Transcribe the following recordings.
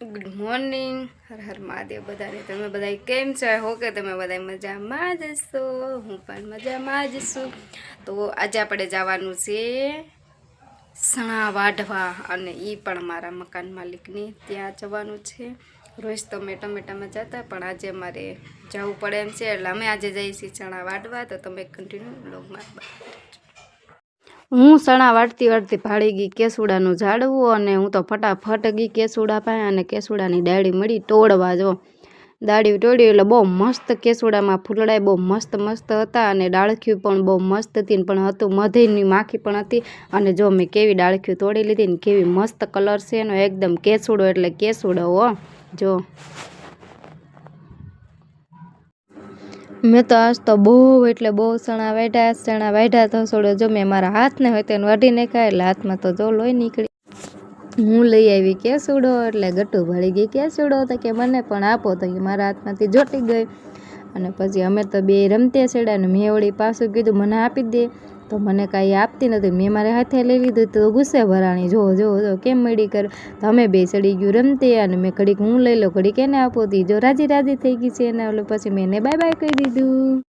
Good morning Har Har Mahadev બધાને. તમે બધા કેમ છો? હો કે તમે બધા મજામાં જ છો હું પણ મજામાં જ છું. તો આજે આપણે જવાનું છે સણા વાઢવા અને એ પણ મારા મકાન માલિકની ત્યાં જવાનું છે. રોજ તો મેં ટમેટામાં જતા, પણ આજે મારે જવું પડે એમ છે. એટલે અમે આજે જઈએ છીએ ચણા વાઢવા. તો તમે કન્ટિન્યુ બ્લોગમાં હું સણા વાટતી વાટતી ભાળી ગઈ કેસુડાનું ઝાડવું અને હું તો ફટાફટ ગઈ કેસુડા પાસે અને કેસુડાની ડાળી મળી તોડવા જો. દાળી તોડી એટલે બહુ મસ્ત કેસુડામાં ફૂલડાય, બહુ મસ્ત મસ્ત હતા અને ડાળખ્યું પણ બહુ મસ્ત હતી પણ હતું, મધીની માખી પણ હતી. અને જો મેં કેવી ડાળખ્યું તોડી લીધી ને કેવી મસ્ત કલર છે એનો, એકદમ કેસુડો એટલે કેસુડો હો. જો. મેં તો આજ તો બહુ, એટલે બહુ ચણા વાઢ્યા ચણા વાઢ્યા તો છોડો જો મેં મારા હાથને હોય તેને વાઢી નાખ્યા, એટલે હાથમાં તો જો લોહી નીકળી. હું લઈ આવી કેસુડો એટલે ગટુ ભળી ગઈ કેસુડો તો કે મને પણ આપો, તો કે મારા હાથમાંથી જોટી ગઈ. અને પછી અમે તો બે રમતે છેડા અને મેં વળી પાછું કીધું, મને આપી દે. તો મને કાંઈ આપતી નથી. મેં મારે હાથે લઈ લીધું તો ગુસ્સે ભરાણી જો જો જો, કેમ મળી કર? તો અમે બે ચડી ગયું રમતી અને મેં ઘડીક હું લઈ લો ઘડીક એને આપો. તી જો રાજી રાજી થઈ ગઈ છે એને, ઓલું પછી મેં એને બાય બાય કહી દીધું.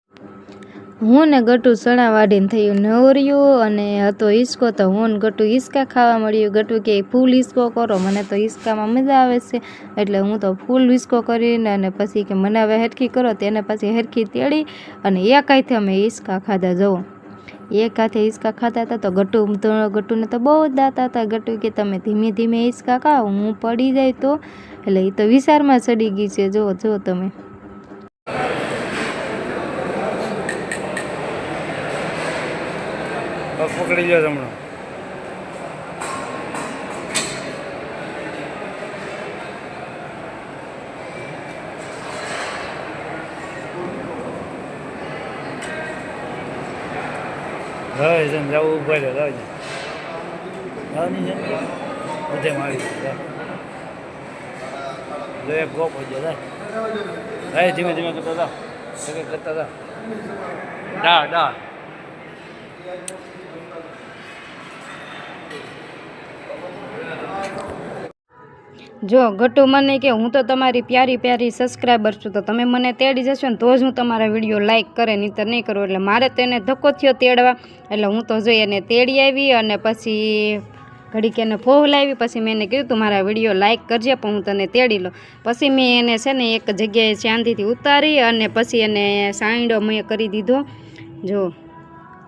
હું ને ગટુ સણા વાઢીને થયું નવર્યું અને હતો હિસકો તો હું ને ગટુ હિસકા ખાવા મળ્યું. ગટુ કે, ફૂલ હિસકો કરો, મને તો હિસકામાં મજા આવે છે. એટલે હું તો ફૂલ હિસકો કરીને અને પછી કે, મને હવે હેરખી કરો. તેને પછી હેરખી તેડી અને એકાઈથી અમે હિસકા ખાધા. જવો એક હાથે હિસકા ખાતા હતા તો ગટુ, તો ગટુને તો બહુ જ દાતા હતા. ગટુ કે તમે ધીમે ધીમે હિસકા ખાઓ, હું પડી જાય તો? એટલે એ તો વિસારમાં ચડી ગઈ છે. જો જો તમે. પકડી લ્યો હમણાં હવે છે ને જવું ઊભા રહ્યો લાવજે લાવની છે ને બધે મારી જો એક ગોપ હોય જાય ભાઈ ધીમે ધીમે કરતા હતા સગે કરતા હતા ડાળ ડાળ જો ગટુ મને કે હું તો તમારી પ્યારી પ્યારી સબસ્ક્રાઈબર છું, તો તમે મને તેડી જશો ને તો જ હું તમારા વીડિયો લાઇક કરે, નહીંતર નહીં કરું. એટલે મારે તો એને ધક્કો થયો તેડવા. એટલે હું તો જોઈ એને તેડી આવી અને પછી ઘડીક એને ફોહલાવી, પછી મેં એને કીધું તું મારા વીડિયો લાઇક કરજે, પણ હું તને તેડી લો પછી મેં એને છે ને એક જગ્યાએ શાંતિથી ઉતારી અને પછી એને સાંયડો મેં કરી દીધો. જો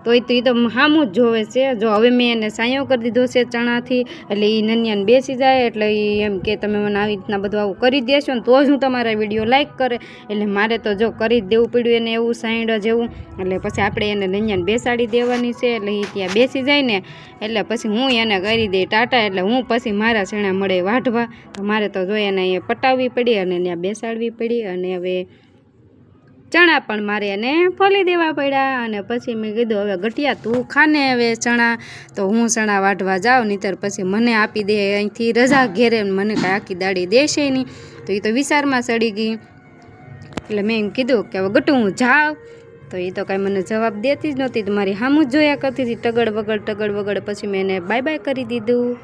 તો એ તો એ તો હામું જ જોવે છે. જો હવે મેં એને સાયો કરી દીધો છે ચણાથી, એટલે એ નનિયાને બેસી જાય, એટલે એ એમ કે તમે મને આવી રીતના બધું આવું કરી દેશો ને તો જ હું તમારા વીડિયો લાઇક કરે. એટલે મારે તો જો કરી જ દેવું પડ્યું એને એવું સાઈડ જેવું. એટલે પછી આપણે એને નનિયાને બેસાડી દેવાની છે, એટલે એ ત્યાં બેસી જાય ને. એટલે પછી હું એને કરી દઈ ટાટા, એટલે હું પછી મારા છેણા મળે વાઢવા. તો મારે તો જો એને એ પટાવવી પડી અને ત્યાં બેસાડવી પડી અને હવે ચણા પણ મારે એને ફોલી દેવા પડ્યા અને પછી મેં કીધું, હવે ગઠિયા તું ખાને હવે ચણા. તો હું ચણા વાઢવા જાઉં, નહીતર પછી મને આપી દે, અહીંથી રજા ઘેરે મને કાંઈ આખી દાડી દેશે નહીં. તો એ તો વિચારમાં ચડી ગઈ. એટલે મેં એમ કીધું કે, હવે ગટું હું જાઉં. તો એ તો કાંઈ મને જવાબ દેતી જ નહોતી મારી હામું જ જોયા કરતી હતી, ટગડ વગડ ટગડ વગડ. પછી મેં એને બાય બાય કરી દીધું.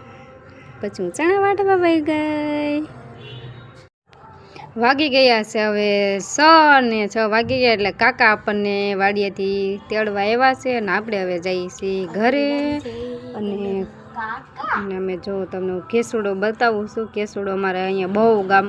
પછી હું ચણા વાટવા વહી ગઈ. વાગી ગયા છે હવે છ ને છ વાગી ગયા એટલે કાકા આપણને વાડીએથી તેડવા આવ્યા છે અને આપણે હવે જઈએ છીએ ઘરે. અને અમે જો તમને કેસુડો બતાવું છું. કેસુડો અમારે અહીંયા બહુ ગામ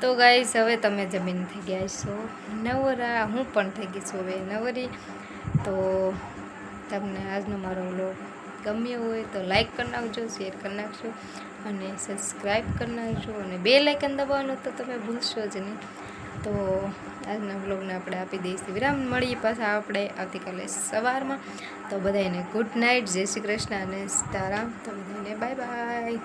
તો ગાઈસ હવે તમે જમીન થઈ ગયા છો. નવરા, હું પણ થઈ ગઈ છું હવે નવરી. તો તમને આજનો મારો વ્લોગ ગમ્યો હોય તો લાઇક કરી નાખજો શેર કરી નાખજો અને સબસ્ક્રાઈબ કરી નાખજો અને બે લાઇકન દબાવવાનું તો તમે ભૂલશો જ નહીં. તો આજના વ્લોગને આપણે આપી દઈશું વિરામ. મળીએ પાછા આપણે આવતીકાલે સવારમાં. તો બધાને ગુડ નાઇટ જય શ્રી કૃષ્ણ અને સીતારામ. તો બધાને બાય બાય